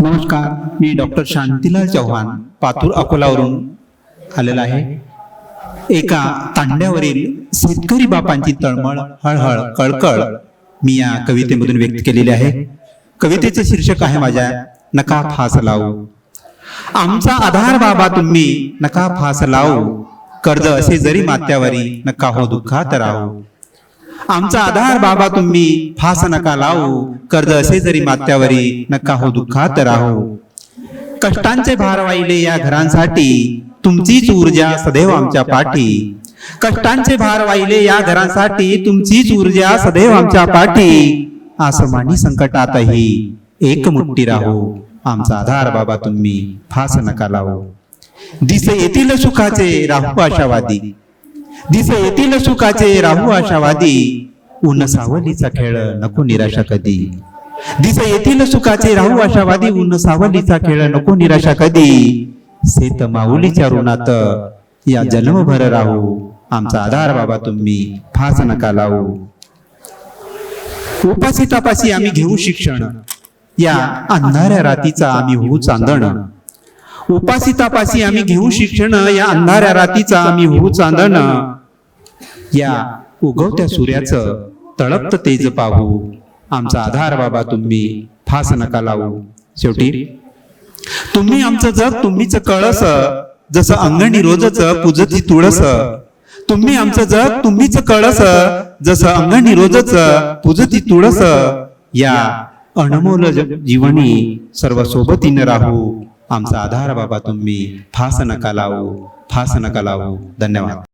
नमस्कार मी डॉक्टर शांतीलाल चव्हाण पातूर अकोलावरून आलेला आहे. एका तांड्यावरील शेतकरी बापांची तळमळ हळहळ कळकळ मी या कवितेमधून व्यक्त केलेली आहे. कवितेचे शीर्षक आहे माझ्या नका फास लावू. आमचा आधार बाबा तुम्ही नका फास लावू. कर्ज असे जरी मात्यावरी नका हो दुःखात राहू. आमचा आधार बाबा तुम्ही फास नका लावू. कर्ज असे जरी मात्यावरी नका हो दुःखात राहू. कष्टांचे भार वाहिले या घरांसाठी तुमचीच ऊर्जा सदैव आमच्या पाठी. कष्टांचे भार वाहिले या घरांसाठी तुमचीच ऊर्जा सदैव आमच्या पाठी. आसमानी संकटातही एक मुठ्ठी राहू. आमचा आधार बाबा तुम्ही फास नका लावू. दिस येतील सुखाचे राहू आशावादी. दिस येतील सुखाचे राहू आशावादी. ऊन सावलीचा खेळ नको निराशा कधी. दिस येतील सुखाचे राहू आशावादी. ऊन सावलीचा खेळ नको निराशा कधी. शेत माऊलीच्या ऋणात या जन्मभर राहू. आमचा आधार बाबा तुम्ही. फास नका लावू. उपासी तपासी आम्ही घेऊ शिक्षण. या अंधाऱ्या रातीचा आम्ही होऊ चांदण. उपासी तापासी आम्ही घेऊ शिक्षण या अंधाऱ्या रातीचा आम्ही होऊ चांदण. या उगवत्या सूर्याचं तळपत तेज पाहू. आमचा आधार बाबा तुम्ही फास नका लावू. शेवटी तुम्ही आमचं जग तुम्हीच कळस जसं अंगणी रोजच पूजती तुळस. तुम्ही आमचं जग तुम्हीच कळस जसं अंगणी रोजच पूजती तुळस. या अनमोल जीवनी सर्व सोबतीनं राहू. आमचा आधार बाबा तुम्ही फास नका लावू फास नका लावू. धन्यवाद.